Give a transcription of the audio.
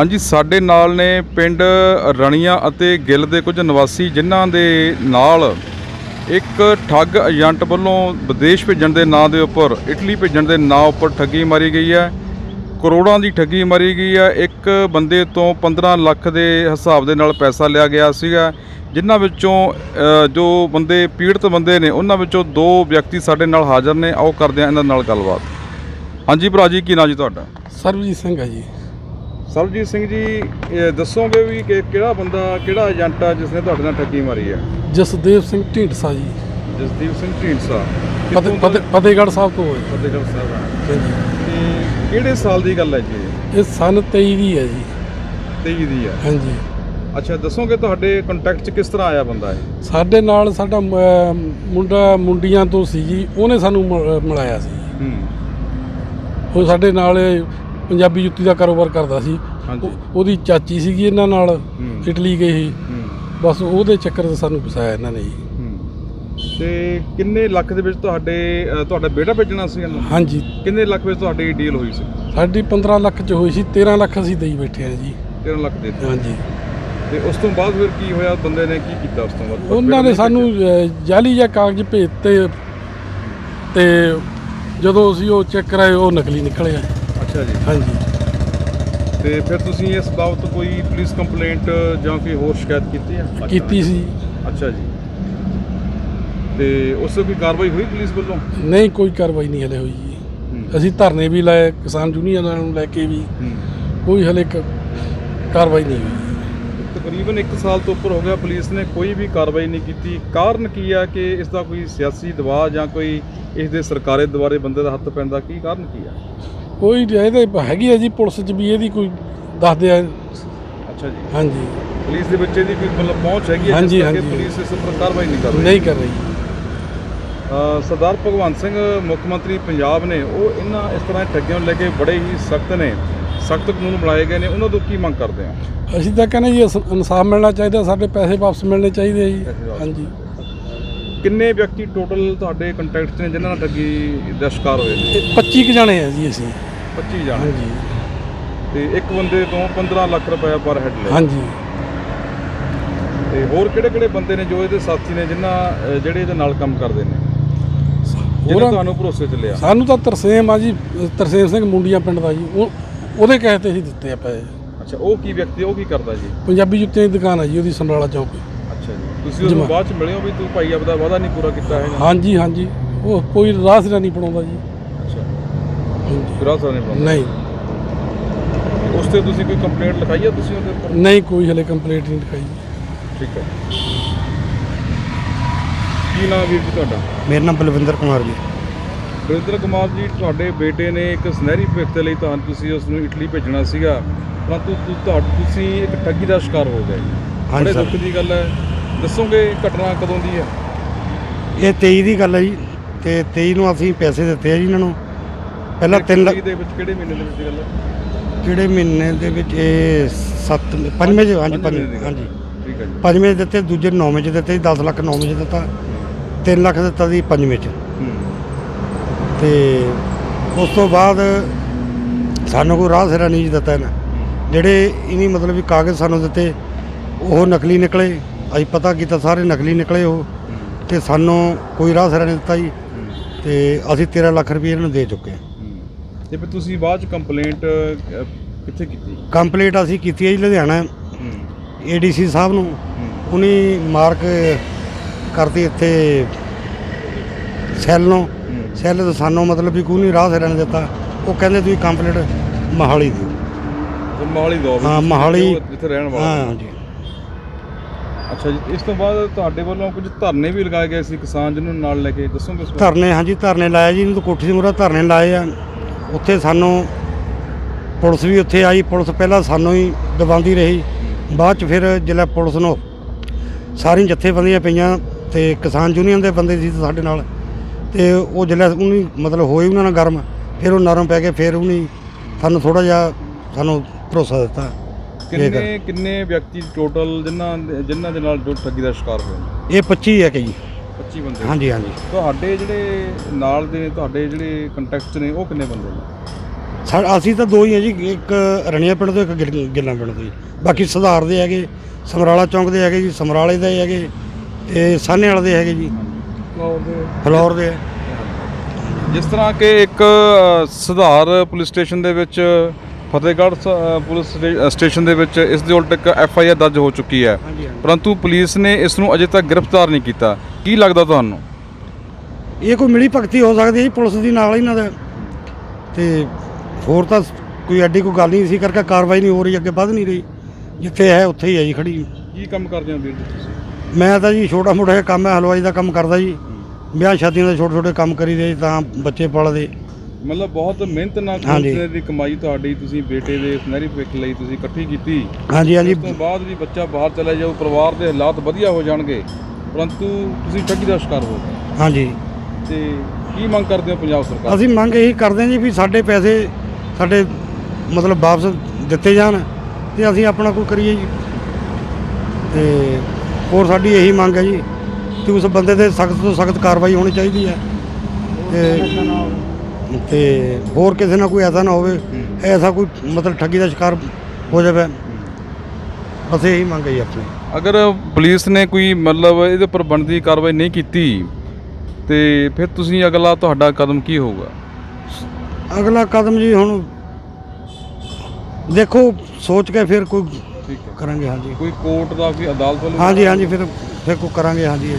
ਹਾਂਜੀ, ਸਾਡੇ ਨਾਲ ਨੇ ਪਿੰਡ ਰਣੀਆਂ ਅਤੇ ਗਿੱਲ ਦੇ ਕੁਝ ਨਿਵਾਸੀ, ਜਿਨ੍ਹਾਂ ਦੇ ਨਾਲ ਇੱਕ ਠੱਗ ਏਜੰਟ ਵੱਲੋਂ ਵਿਦੇਸ਼ ਭੇਜਣ ਦੇ ਨਾਂ ਦੇ ਉੱਪਰ, ਇਟਲੀ ਭੇਜਣ ਦੇ ਨਾਂ ਉੱਪਰ ਠੱਗੀ ਮਾਰੀ ਗਈ ਹੈ। ਕਰੋੜਾਂ ਦੀ ਠੱਗੀ ਮਾਰੀ ਗਈ ਹੈ। ਇੱਕ ਬੰਦੇ ਤੋਂ 15 ਲੱਖ ਦੇ ਹਿਸਾਬ ਦੇ ਨਾਲ ਪੈਸਾ ਲਿਆ ਗਿਆ ਸੀਗਾ, ਜਿਨ੍ਹਾਂ ਵਿੱਚੋਂ ਜੋ ਬੰਦੇ ਪੀੜਤ ਬੰਦੇ ਨੇ, ਉਹਨਾਂ ਵਿੱਚੋਂ ਦੋ ਵਿਅਕਤੀ ਸਾਡੇ ਨਾਲ ਹਾਜ਼ਰ ਨੇ। ਆਓ ਕਰਦੇ ਹਾਂ ਇਹਨਾਂ ਨਾਲ ਗੱਲਬਾਤ। ਹਾਂਜੀ ਭਰਾ ਜੀ, ਕੀ ਨਾਂ ਜੀ ਤੁਹਾਡਾ? ਸਰਬਜੀਤ ਸਿੰਘ ਹੈ ਜੀ। ਸਰਬਜੀਤ ਸਿੰਘ ਜੀ ਦੱਸੋਗੇ ਵੀ ਕਿ ਕਿਹੜਾ ਬੰਦਾ ਕਿਹੜਾ ਏਜੰਟ ਆ ਜਿਸ ਨੇ ਤੁਹਾਡੇ ਨਾਲ ਠੱਗੀ ਮਾਰੀ ਹੈ? ਜਸਦੇਵ ਸਿੰਘ ਢੀਂਡਸਾ ਜੀ। ਜਸਦੀਪ ਸਿੰਘ ਢੀਂਡਸਾ। ਫਤਿਹ- ਫਤਿਹ- ਫਤਿਹਗੜ੍ਹ ਸਾਹਿਬ ਤੋਂ ਹੈ ਫਤਿਹਗੜ੍ਹ ਸਾਹਿਬ ਆ। ਤੇ ਕਿਹੜੇ ਸਾਲ ਦੀ ਗੱਲ ਹੈ ਜੀ ਇਹ? ਸਨ 23 ਦੀ ਹੈ ਜੀ। 23 ਦੀ ਆ ਹਾਂਜੀ। ਅੱਛਾ ਦੱਸੋਗੇ ਤੁਹਾਡੇ ਕੰਟੈਕਟ 'ਚ ਕਿਸ ਤਰ੍ਹਾਂ ਆਇਆ ਬੰਦਾ ਇਹ? ਸਾਡੇ ਨਾਲ ਸਾਡਾ ਮੁੰਡਾ ਮੁੰਡੀਆਂ ਤੋਂ ਸੀ ਜੀ ਉਹਨੇ ਸਾਨੂੰ ਮਿਲਾਇਆ ਸੀ। ਹੂੰ। ਉਹ ਸਾਡੇ ਨਾਲ ਪੰਜਾਬੀ ਜੁੱਤੀ ਦਾ ਕਾਰੋਬਾਰ ਕਰਦਾ ਸੀ। ਹਾਂਜੀ। ਉਹ- ਉਹਦੀ ਚਾਚੀ ਸੀਗੀ ਇਹਨਾਂ ਨਾਲ ਹੂੰ। ਇਟਲੀ ਗਈ ਸੀ। ਹੂੰ। ਬਸ ਉਹਦੇ ਚੱਕਰ 'ਚ ਸਾਨੂੰ ਫਸਾਇਆ ਇਹਨਾਂ ਨੇ ਜੀ। ਹੂੰ। ਤੇ ਕਿੰਨੇ ਲੱਖ ਦੇ ਵਿੱਚ ਤੁਹਾਡੇ ਅ, ਤੁਹਾਡਾ ਬੇਟਾ ਭੇਜਣਾ ਸੀ ਇਹਨੂੰ? ਹਾਂਜੀ। ਕਿੰਨੇ ਲੱਖ ਵਿੱਚ ਤੁਹਾਡੀ ਡੀਲ ਹੋਈ ਸੀ? ਸਾਡੀ 15 ਲੱਖ 'ਚ ਹੋਈ ਸੀ 13 ਲੱਖ ਅਸੀਂ ਦੇਈ ਬੈਠੇ ਹਾਂ ਜੀ। 13 ਲੱਖ ਦੇ ਦਿੱਤੇ। ਹਾਂਜੀ। ਤੇ ਉਸ ਤੋਂ ਬਾਅਦ ਫਿਰ ਕੀ ਹੋਇਆ? ਬੰਦੇ ਨੇ ਕੀ ਕੀਤਾ ਉਸ ਤੋਂ ਬਾਅਦ? ਉਹਨਾਂ ਨੇ ਸਾਨੂੰ ਜਾਲੀ ਜਾਂ ਕਾਗਜ਼ ਭੇਜਤੇ। ਤੇ ਜਦੋਂ ਅਸੀਂ ਉਹ ਚੈੱਕ ਕਰਾਏ ਉਹ ਨਕਲੀ ਨਿਕਲਿਆ। ਅੱਛਾ ਜੀ। ਹਾਂਜੀ। ਤੇ ਫਿਰ ਤੁਸੀਂ ਇਸ ਬਾਬਤ ਕੋਈ ਪੁਲਿਸ ਕੰਪਲੇਂਟ ਜਾਂ ਕੋਈ ਹੋਰ ਸ਼ਿਕਾਇਤ ਕੀਤੀ ਹੈ? ਕੀਤੀ ਸੀ। ਅੱਛਾ ਜੀ। ਤੇ ਉਸ ਤੇ ਕੋਈ ਕਾਰਵਾਈ ਹੋਈ ਪੁਲਿਸ ਵੱਲੋਂ? ਨਹੀਂ ਕੋਈ ਕਾਰਵਾਈ ਨਹੀਂ ਹਲੇ ਹੋਈ ਜੀ। ਅਸੀਂ ਧਰਨੇ ਵੀ ਲਾਏ ਕਿਸਾਨ ਯੂਨੀਅਨ ਨੂੰ ਲੈ ਕੇ ਵੀ। ਕੋਈ ਹਲੇ ਕਾਰਵਾਈ ਨਹੀਂ ਹੋਈ। ਤਕਰੀਬਨ 1 ਸਾਲ ਤੋਂ ਉੱਪਰ ਹੋ ਗਿਆ ਪੁਲਿਸ ਨੇ ਕੋਈ ਵੀ ਕਾਰਵਾਈ ਨਹੀਂ ਕੀਤੀ। ਕਾਰਨ ਕੀ ਆ ਕਿ ਇਸ ਦਾ ਕੋਈ ਸਿਆਸੀ ਦਬਾਅ ਜਾਂ ਕੋਈ ਇਸ ਦੇ ਸਰਕਾਰੇ ਦੁਆਰੇ ਬੰਦੇ ਦਾ ਹੱਥ ਪੈਣ ਦਾ ਕੀ ਕਾਰਨ ਕੀ ਆ? ਕੋਈ ਇਹਦੇ ਹੈਗੀ ਹੈ ਜੀ ਪੁਲਿਸ 'ਚ ਵੀ ਇਹਦੀ ਕੋਈ ਦੱਸਦੇ ਆ। ਅੱਛਾ ਜੀ। ਹਾਂਜੀ। ਪੁਲਿਸ ਦੇ ਵਿੱਚ ਇਹਦੀ ਕੋਈ ਮਤਲਬ ਪਹੁੰਚ ਹੈਗੀ ਹੈ ਹਾਂਜੀ, ਜਿਸ ਕਰਕੇ ਹਾਂਜੀ। ਪੁਲਿਸ ਇਸ ਉੱਪਰ ਕਾਰਵਾਈ ਨਹੀਂ ਕਰ ਰਹੀ? ਨਹੀਂ ਕਰ ਰਹੀ। ਅ, ਸਰਦਾਰ ਭਗਵੰਤ ਸਿੰਘ ਮੁੱਖ ਮੰਤਰੀ ਪੰਜਾਬ ਨੇ ਉਹ ਇਹਨਾਂ ਇਸ ਤਰ੍ਹਾਂ ਦੀ ਠੱਗੀਆਂ ਨੂੰ ਲੈ ਕੇ ਬੜੇ ਹੀ ਸਖਤ ਨੇ ਸਖਤ ਕਾਨੂੰਨ ਬਣਾਏ ਗਏ ਨੇ ਉਹਨਾਂ ਤੋਂ ਕੀ ਮੰਗ ਕਰਦੇ ਆ? ਅਸੀਂ ਤਾਂ ਕਹਿੰਦੇ ਜੀ ਇਨਸ- ਇਨਸਾਫ ਮਿਲਣਾ ਚਾਹੀਦਾ ਸਾਡੇ ਪੈਸੇ ਵਾਪਸ ਮਿਲਣੇ ਚਾਹੀਦੇ ਆ ਜੀ। ਪੈਸੇ ਵਾਪਸ। ਹਾਂਜੀ। ਕਿੰਨੇ ਵਿਅਕਤੀ ਟੋਟਲ ਤੁਹਾਡੇ ਕੰਟੈਕਟ 'ਚ ਨੇ ਜਿਨ੍ਹਾਂ ਨਾਲ ਠੱਗੀ ਦਾ ਸ਼ਿਕਾਰ ਹੋਏ ਨੇ? ਇਹ 25 ਕੁ ਜਣੇ ਆ ਜੀ ਅਸੀਂ। 25 ਜਾਣੇ। ਹਾਂਜੀ। ਤੇ ਇੱਕ ਬੰਦੇ ਤੋਂ 15 ਲੱਖ ਰੁਪਏ ਪਰ ਹੈਡ ਲਿਆ ਹਾਂਜੀ। ਤੇ ਹੋਰ ਕਿਹੜੇ ਕਿਹੜੇ ਬੰਦੇ ਨੇ ਜੋ ਇਹਦੇ ਸਾਥੀ ਨੇ ਜਿਨ੍ਹਾਂ ਜਿਹੜੇ ਇਹਦੇ ਨਾਲ ਕੰਮ ਕਰਦੇ ਨੇ? ਹੋਰਾਂ- ਤੁਹਾਨੂੰ ਭਰੋਸੇ 'ਚ ਲਿਆ? ਸਾਨੂੰ ਤਾਂ ਤਰਸੇਮ ਆ ਜੀ ਤਰਸੇਮ ਸਿੰਘ ਮੁੰਡੀਆਂ ਪਿੰਡ ਦਾ ਜੀ। ਉਹ ਉਹਦੇ ਕਹੇ ਤੇ ਅਸੀਂ ਦਿੱਤੇ ਆ ਪੈਸੇ। ਅੱਛਾ ਉਹ ਕੀ ਵਿਅਕਤੀ ਉਹ ਕੀ ਕਰਦਾ ਜੀ? ਪੰਜਾਬੀ ਜੁੱਤੀਆਂ ਦੀ ਦੁਕਾਨ ਆ ਜੀ ਉਹਦੀ ਸਮਰਾਲਾ ਚੌਕ। ਅੱਛਾ ਜੀ। ਤੁਸੀਂ ਉਹਨੂੰ ਜਮਾ। ਬਾਅਦ 'ਚ ਮਿਲੇ ਹੋ ਵੀ ਤੂੰ ਭਾਈ ਆਪਦਾ ਵਾਅਦਾ ਨਹੀਂ ਪੂਰਾ ਕੀਤਾ ਹੈਗਾ ਹਾਂਜੀ ਹਾਂਜੀ। ਉਹ ਕੋਈ ਰਾਹ ਸਿਰਾ ਨਹੀਂ ਜੀ। ਹਾਂਜੀ। ਨਹੀਂ ਉਸ ਤੇ ਤੁਸੀਂ ਕੋਈ ਕੰਪਲੇਂਟ ਲਿਖਾਈ ਹੈ ਤੁਸੀਂ ਉਹਦੇ ਉੱਪਰ? ਨਹੀਂ ਕੋਈ ਹਲੇ ਕੰਪਲੀਟ ਨਹੀਂ ਲਿਖਾਈ। ਠੀਕ ਹੈ। ਕੀ ਨਾਮ ਵੀਰ ਜੀ ਤੁਹਾਡਾ? ਮੇਰਾ ਨਾਮ ਬਲਵਿੰਦਰ ਕੁਮਾਰ ਜੀ। ਗੁਰਿੰਦਰ ਕੁਮਾਰ ਜੀ ਤੁਹਾਡੇ ਬੇਟੇ ਨੇ ਇੱਕ ਸੁਨਹਿਰੀ ਭਵਿੱਖ ਦੇ ਲਈ ਤੁਹਾਨੂੰ ਤੁਸੀਂ ਉਸ ਨੂੰ ਇਟਲੀ ਭੇਜਣਾ ਸੀਗਾ ਪਰੰਤੂ ਤੁ- ਤੁਹਾ- ਤੁਸੀਂ ਇੱਕ ਠੱਗੀ ਦਾ ਸ਼ਿਕਾਰ ਹੋ ਗਏ। ਹਾਂਜੀ ਬੜੇ ਸਰ। ਦੁੱਖ ਦੀ ਗੱਲ ਹੈ। ਦੱਸੋਗੇ ਘਟਨਾ ਕਦੋਂ ਦੀ ਹੈ? ਇਹ 23 ਦੀ ਗੱਲ ਹੈ ਜੀ। ਤੇ 23 ਨੂੰ ਅਸੀਂ ਪੈਸੇ ਦਿੱਤੇ ਆ ਜੀ ਇਹਨਾਂ ਨੂੰ। ਪਹਿਲਾਂ 3 ਲੱਖ ਦੇ ਵਿੱਚ ਕਿਹੜੇ ਮਹੀਨੇ ਦੇ ਵਿੱਚ ਦੀ ਗੱਲ ਹੈ? ਕਿਹੜੇ ਮਹੀਨੇ ਦੇ ਵਿੱਚ ਇਹ 7 ਪੰਜਵੇਂ ਚ ਹਾਂਜੀ ਪੰਜਵੇਂ। ਹਾਂਜੀ। ਠੀਕ ਹੈ ਜੀ। ਪੰਜਵੇਂ 'ਚ ਦਿੱਤੇ ਦੂਜੇ ਨੌਵੇਂ ਚ ਦਿੱਤੇ ਜੀ 10 ਲੱਖ ਨੌਵੇਂ ਚ ਦਿੱਤਾ 3 ਲੱਖ ਦਿੱਤਾ ਜੀ ਪੰਜਵੇਂ ਚ। ਹੂੰ। ਤੇ ਉਸ ਤੋਂ ਬਾਅਦ ਸਾਨੂੰ ਕੋਈ ਰਾਹ ਸਿਰਾ ਨਹੀਂ ਜੀ ਦਿੱਤਾ ਇਹਨਾਂ। ਜਿਹੜੇ ਇਨੀ ਮਤਲਬ ਵੀ ਕਾਗਜ਼ ਸਾਨੂੰ ਦਿੱਤੇ ਉਹ ਨਕਲੀ ਨਿਕਲੇ। ਅਸੀਂ ਪਤਾ ਕੀਤਾ ਸਾਰੇ ਨਕਲੀ ਨਿਕਲੇ ਉਹ। ਤੇ ਸਾਨੂੰ ਕੋਈ ਰਾਹ ਸਿਰਾ ਨਹੀਂ ਦਿੱਤਾ ਜੀ। ਤੇ ਅਸੀਂ 13 ਲੱਖ ਰੁਪਏ ਇਹਨਾਂ ਨੂੰ ਦੇ ਚੁੱਕੇ ਹੂੰ। ਤੇ ਫਿਰ ਤੁਸੀਂ ਬਾਅਦ ਚ ਕੰਪਲੇਂਟ ਕਿੱਥੇ ਕੀਤੀ? ਕੰਪਲੀਟ ਅਸੀਂ ਕੀਤੀ ਹੈ ਜੀ ਲੁਧਿਆਣਾ। ਏਡੀਸੀ ਸਾਹਿਬ ਨੂੰ। ਉਹਨੇ ਮਾਰਕ ਕਰਤੀ ਇੱਥੇ ਸੈੱਲ ਨੂੰ। ਸੈੱਲ ਤੋਂ ਸਾਨੂੰ ਮਤਲਬ ਵੀ ਕੋਈ ਨਹੀਂ ਰਾਹ ਸਿਰਾ ਨਹੀਂ ਦਿੱਤਾ। ਉਹ ਕਹਿੰਦੇ ਤੁਸੀਂ ਕੰਪਲੀਟ ਮਹਾਲੀ ਦਿਓ। ਤੇ ਮੋਹਾਲੀ ਦੋ ਵੀ। ਹਾਂ, ਮੋਹਾਲੀ- ਜੋ ਜਿੱਥੇ ਰਹਿਣ ਵਾਲਾ। ਹਾਂ ਜੀ ਅੱਛਾ ਜੀ ਇਸ ਤੋਂ ਬਾਅਦ ਤੁਹਾਡੇ ਵੱਲੋਂ ਕੁਝ ਧਰਨੇ ਵੀ ਲਗਾਏ ਗਏ ਸੀ ਕਿਸਾਨ ਜਿਹਨੂੰ ਨਾਲ ਲੈ ਕੇ? ਦੱਸੋਗੇ ਇਸ ਬਾਰੇ? ਧਰਨੇ ਹਾਂਜੀ ਧਰਨੇ ਲਾਇਆ ਜੀ। ਇਹਨੂੰ ਤਾਂ ਕੋਠੀ ਦੇ ਮੂਹਰੇ ਧਰਨੇ ਲਾਏ ਆ। ਉੱਥੇ ਸਾਨੂੰ ਪੁਲਿਸ ਵੀ ਉੱਥੇ ਆਈ ਪੁਲਿਸ ਪਹਿਲਾਂ ਸਾਨੂੰ ਹੀ ਦਬਾਉਂਦੀ ਰਹੀ ਬਾਅਦ ਚ ਫਿਰ ਜਿਹੜਾ ਪੁਲਿਸ ਨੂੰ ਸਾਰੀਆਂ ਜਥੇਬੰਦੀਆਂ ਪਈਆਂ ਤੇ ਕਿਸਾਨ ਯੂਨੀਅਨ ਦੇ ਬੰਦੇ ਸੀ ਸਾਡੇ ਨਾਲ ਤੇ ਉਹ ਜਿਹੜਾ ਉਹਨੇ ਮਤਲਬ ਹੋਏ ਉਹਨਾਂ ਨਾਲ ਗਰਮ ਫਿਰ ਉਹ ਨਰਮ ਪੈ ਗਏ ਫਿਰ ਉਹਨੇ ਸਾਨੂੰ ਥੋੜਾ ਜਿਹਾ ਸਾਨੂੰ ਭਰੋਸਾ ਦਿੱਤਾ। ਕਿੰਨੇ ਕਿੰਨੇ ਵਿਅਕਤੀ ਟੋਟਲ ਜਿਨ੍ਹਾਂ ਜਿਨ੍ਹਾਂ ਦੇ ਨਾਲ ਠੱਗੀ ਦਾ ਸ਼ਿਕਾਰ ਹੋਏ? ਇਹ 25 ਹੈ ਕਿ ਜੀ 25 ਬੰਦੇ? ਹਾਂਜੀ ਹਾਂਜੀ। ਤੁਹਾਡੇ ਜਿਹੜੇ ਨਾਲ ਦੇ ਤੁਹਾਡੇ ਜਿਹੜੇ ਕੰਟੈਕਟ ਨੇ ਉਹ ਕਿੰਨੇ ਬੰਦੇ ਨੇ? ਸਾ ਅਸੀਂ ਤਾਂ ਦੋ ਹੀ ਆ ਜੀ ਇੱਕ ਰਣੀਆ ਪਿੰਡ ਤੋਂ ਇੱਕ ਗਿੱਲ- ਗਿੱਲਾਂ ਪਿੰਡ ਤੋਂ ਜੀ। ਬਾਕੀ ਸੁਧਾਰ ਦੇ ਹੈਗੇ ਸਮਰਾਲਾ ਚੌਂਕ ਦੇ ਹੈਗੇ ਜੀ ਸਮਰਾਲੇ ਦੇ ਹੈਗੇ ਤੇ ਸਾਹਨੇ ਵਾਲੇ ਦੇ ਹੈਗੇ ਜੀ। ਫਲੋਰ ਦੇ? ਜਿਸ ਤਰ੍ਹਾਂ ਕਿ ਇੱਕ ਅ, ਸੁਧਾਰ ਪੁਲਿਸ ਸਟੇਸ਼ਨ ਦੇ ਵਿੱਚ ਫਤਿਹਗੜ੍ਹ ਸ- ਪੁਲਿਸ ਸਟੇ- ਸਟੇਸ਼ਨ ਦੇ ਵਿੱਚ ਇਸ ਦੇ ਉਲਟ ਇੱਕ ਐਫ ਆਈ ਆਰ ਦਰਜ ਹੋ ਚੁੱਕੀ ਹੈ। ਹਾਂਜੀ ਹਾਂਜੀ। ਪਰੰਤੂ ਪੁਲਿਸ ਨੇ ਇਸ ਨੂੰ ਅਜੇ ਤੱਕ ਗ੍ਰਿਫਤਾਰ ਨਹੀਂ ਕੀਤਾ। ਕੀ ਲੱਗਦਾ ਤੁਹਾਨੂੰ? ਇਹ ਕੋਈ ਮਿਲੀ ਭਗਤੀ ਹੋ ਸਕਦੀ ਹੈ ਜੀ ਪੁਲਿਸ ਦੀ ਨਾਲ ਇਹਨਾਂ ਦਾ। ਤੇ ਹੋਰ ਤਾਂ ਕੋਈ ਐਡੀ ਕੋਈ ਗੱਲ ਨਹੀਂ ਸੀ ਕਰਕੇ ਕਾਰਵਾਈ ਨਹੀਂ ਹੋ ਰਹੀ ਅੱਗੇ ਵੱਧ ਨਹੀਂ ਰਹੀ। ਜਿੱਥੇ ਹੈ ਉੱਥੇ ਹੀ ਹੈ ਜੀ ਖੜੀ। ਕੀ ਕੰਮ ਕਰਦੇ ਹੋ ਵੀਰ ਜੀ ਤੁਸੀਂ? ਮੈਂ ਤਾਂ ਜੀ ਛੋਟਾ ਮੋਟਾ ਜਿਹਾ ਕੰਮ ਹੈ ਹਲਵਾਈ ਦਾ ਕੰਮ ਕਰਦਾ ਜੀ। ਵਿਆਹ ਸ਼ਾਦੀਆਂ ਦੇ ਛੋਟੇ ਛੋਟੇ ਕੰਮ ਕਰੀਦੇ ਤਾਂ ਬੱਚੇ ਪਾਲਦੇ। ਮਤਲਬ ਬਹੁਤ ਮਿਹਨਤ ਨਾਲ ਹਾਂਜੀ। ਦੀ ਕਮਾਈ ਤੁਹਾਡੀ ਤੁਸੀਂ ਬੇਟੇ ਦੇ ਸੁਨਹਿਰੀ ਭਵਿੱਖ ਲਈ ਤੁਸੀਂ ਇਕੱਠੀ ਕੀਤੀ। ਹਾਂਜੀ ਹਾਂਜੀ। ਉਸ ਤੋਂ ਬਾਅਦ ਵੀ ਬੱਚਾ ਬਾਹਰ ਚਲਾ ਜਾਊ ਪਰਿਵਾਰ ਦੇ ਹਾਲਾਤ ਵਧੀਆ ਹੋ ਜਾਣਗੇ ਪਰੰਤੂ ਤੁਸੀਂ ਠੱਗੀ ਦਾ ਸ਼ਿਕਾਰ ਹੋ ਗਏ। ਹਾਂਜੀ। ਤੇ ਕੀ ਮੰਗ ਕਰਦੇ ਹੋ ਪੰਜਾਬ ਸਰਕਾਰ? ਅਸੀਂ ਮੰਗ ਇਹੀ ਕਰਦੇ ਹਾਂ ਜੀ ਵੀ ਸਾਡੇ ਪੈਸੇ ਸਾਡੇ ਮਤਲਬ ਵਾਪਸ ਦਿੱਤੇ ਜਾਣ ਤੇ ਅਸੀਂ ਆਪਣਾ ਕੋਈ ਕਰੀਏ ਜੀ। ਤੇ ਹੋਰ ਸਾਡੀ ਇਹੀ ਮੰਗ ਹੈ ਜੀ ਕਿ ਉਸ ਬੰਦੇ ਤੇ ਸਖਤ ਤੋਂ ਸਖਤ ਕਾਰਵਾਈ ਹੋਣੀ ਚਾਹੀਦੀ ਹੈ। ਤੇ ਤੇ ਹੋਰ ਕਿਸੇ ਨਾਲ ਕੋਈ ਐਸਾ ਨਾ ਹੋਵੇ ਐਸਾ ਕੋਈ ਮਤਲਬ ਠੱਗੀ ਦਾ ਸ਼ਿਕਾਰ ਹੋ ਜਾਵੇ। ਬਸ ਇਹੀ ਮੰਗ ਹੈ ਜੀ ਆਪਣੀ। ਅਗਰ ਪੁਲਿਸ ਨੇ ਕੋਈ ਮਤਲਬ ਇਹਦੇ ਉੱਪਰ ਬਣਦੀ ਕਾਰਵਾਈ ਨਹੀਂ ਕੀਤੀ ਤੇ ਫਿਰ ਤੁਸੀਂ ਅਗਲਾ ਤੁਹਾਡਾ ਕਦਮ ਕੀ ਹੋਊਗਾ? ਅਗਲਾ ਕਦਮ ਜੀ ਹੁਣ ਦੇਖੋ ਸੋਚ ਕੇ ਫਿਰ ਕੋਈ ਕਰਾਂਗੇ ਹਾਂਜੀ। ਕੋਈ ਕੋਰਟ ਦਾ ਕੋਈ ਅਦਾਲਤ ਵੱਲੋਂ ਹਾਂਜੀ ਹਾਂਜੀ ਫਿਰ ਫਿਰ ਕੋ ਕਰਾਂਗੇ ਹਾਂਜੀ।